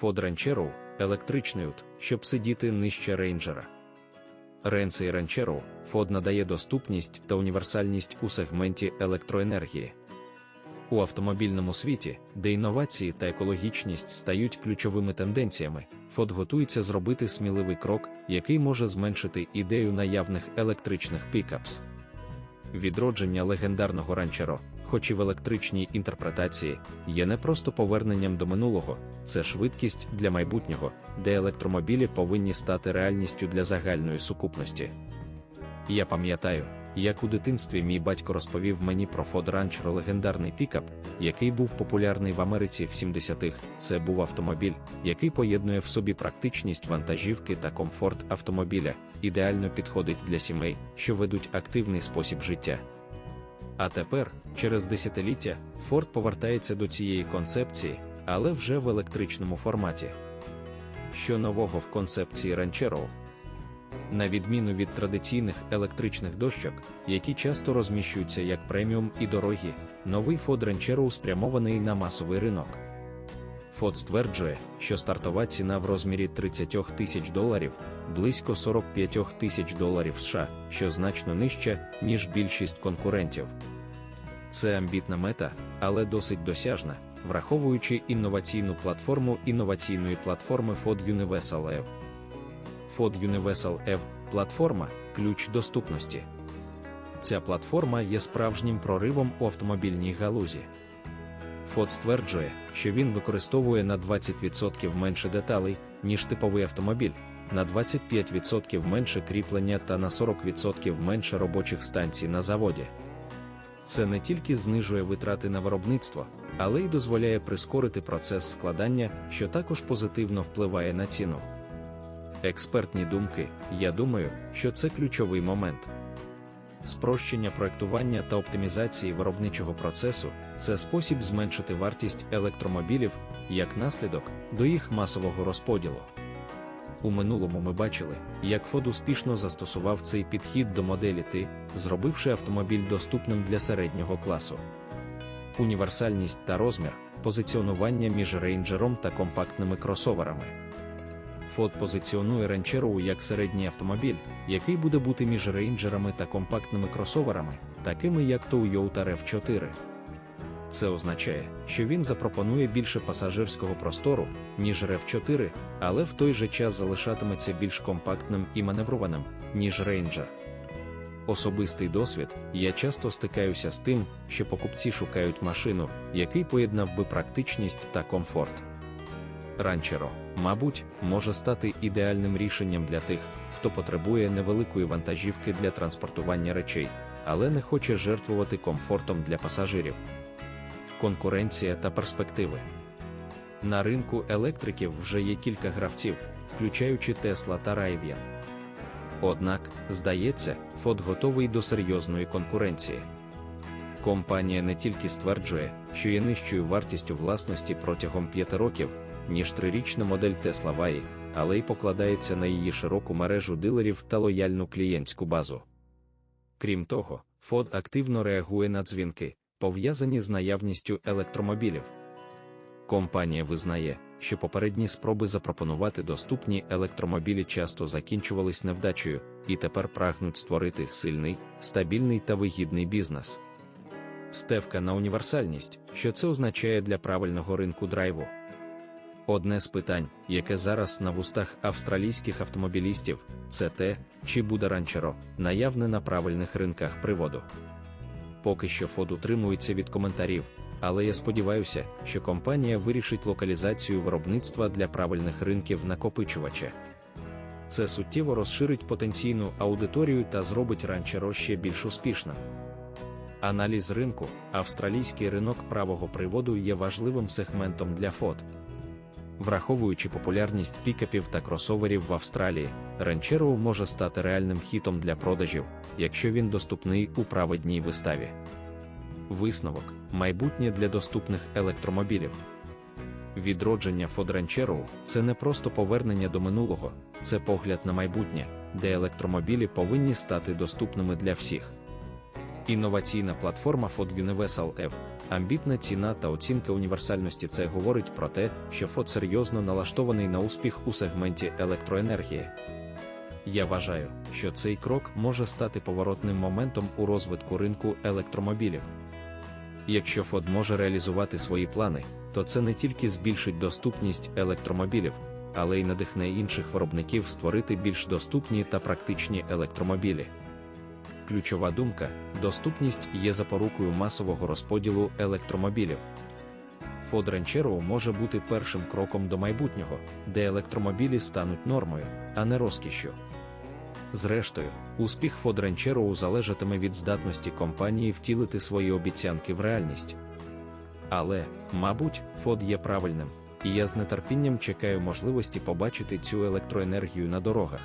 Ford Ranchero – електричний ут, щоб сидіти нижче рейнджера. Ренце і Ranchero Ford надає доступність та універсальність у сегменті електроенергії. У автомобільному світі, де інновації та екологічність стають ключовими тенденціями, Ford готується зробити сміливий крок, який може зменшити ідею наявних електричних пікапс. Відродження легендарного ранчеро, хоч і в електричній інтерпретації, є не просто поверненням до минулого, це швидкість для майбутнього, де електромобілі повинні стати реальністю для загальної сукупності. Я пам'ятаю, як у дитинстві мій батько розповів мені про Ford Rancher легендарний пікап, який був популярний в Америці в 70-х. Це був автомобіль, який поєднує в собі практичність вантажівки та комфорт автомобіля, ідеально підходить для сімей, що ведуть активний спосіб життя. А тепер, через десятиліття, Форд повертається до цієї концепції, але вже в електричному форматі. Що нового в концепції Ranchero? На відміну від традиційних електричних дощок, які часто розміщуються як преміум і дорогі, новий Ford Ranchero спрямований на масовий ринок. Ford стверджує, що стартова ціна в розмірі 30 тисяч доларів, близько 45 тисяч доларів США, що значно нижча, ніж більшість конкурентів. Це амбітна мета, але досить досяжна, враховуючи інноваційну платформу інноваційної платформи Ford Universal EV. Ford Universal EV – платформа ключ доступності. Ця платформа є справжнім проривом у автомобільній галузі. Ford стверджує, що він використовує на 20% менше деталей, ніж типовий автомобіль, на 25% менше кріплення та на 40% менше робочих станцій на заводі. Це не тільки знижує витрати на виробництво, але й дозволяє прискорити процес складання, що також позитивно впливає на ціну. Експертні думки, я думаю, що це ключовий момент. Спрощення проектування та оптимізації виробничого процесу це спосіб зменшити вартість електромобілів як наслідок до їх масового розподілу. У минулому ми бачили, як Ford успішно застосував цей підхід до моделі T, зробивши автомобіль доступним для середнього класу. Універсальність та розмір, позиціонування між рейнджером та компактними кросоверами. Ford позиціонує Ranchero як середній автомобіль, який буде бути між рейнджерами та компактними кросоверами, такими як Toyota RAV4. Це означає, що він запропонує більше пасажирського простору, ніж RAV4, але в той же час залишатиметься більш компактним і маневрованим, ніж Ranger. Особистий досвід, я часто стикаюся з тим, що покупці шукають машину, який поєднав би практичність та комфорт. Ранчеро, мабуть, може стати ідеальним рішенням для тих, хто потребує невеликої вантажівки для транспортування речей, але не хоче жертвувати комфортом для пасажирів. Конкуренція та перспективи. На ринку електриків вже є кілька гравців, включаючи Tesla та Rivian. Однак, здається, Ford готовий до серйозної конкуренції. Компанія не тільки стверджує, що є нижчою вартістю власності протягом 5 років, ніж трирічна модель Tesla Y, але й покладається на її широку мережу дилерів та лояльну клієнтську базу. Крім того, Ford активно реагує на дзвінки, пов'язані з наявністю електромобілів. Компанія визнає, що попередні спроби запропонувати доступні електромобілі часто закінчувались невдачею, і тепер прагнуть створити сильний, стабільний та вигідний бізнес. Стевка на універсальність, що це означає для правильного ринку драйву. Одне з питань, яке зараз на вустах австралійських автомобілістів, це те, чи буде ранчеро наявне на правильних ринках приводу. Поки що Фод утримується від коментарів, але я сподіваюся, що компанія вирішить локалізацію виробництва для правильних ринків накопичувача. Це суттєво розширить потенційну аудиторію та зробить ранчеро ще більш успішним. Аналіз ринку, австралійський ринок правого приводу є важливим сегментом для Ford. Враховуючи популярність пікапів та кросоверів в Австралії, Ranchero може стати реальним хітом для продажів, якщо він доступний у праведній виставі. Висновок майбутнє для доступних електромобілів. Відродження Ford Ranchero – це не просто повернення до минулого, це погляд на майбутнє, де електромобілі повинні стати доступними для всіх. Інноваційна платформа Ford Universal EV, амбітна ціна та оцінка універсальності це говорить про те, що Ford серйозно налаштований на успіх у сегменті електроенергії. Я вважаю, що цей крок може стати поворотним моментом у розвитку ринку електромобілів. Якщо Ford може реалізувати свої плани, то це не тільки збільшить доступність електромобілів, але й надихне інших виробників створити більш доступні та практичні електромобілі. Ключова думка: доступність є запорукою масового розподілу електромобілів. Ford Ranchero може бути першим кроком до майбутнього, де електромобілі стануть нормою, а не розкішшю. Зрештою, успіх Ford Ranchero залежатиме від здатності компанії втілити свої обіцянки в реальність. Але, мабуть, Ford є правильним, і я з нетерпінням чекаю можливості побачити цю електроенергію на дорогах.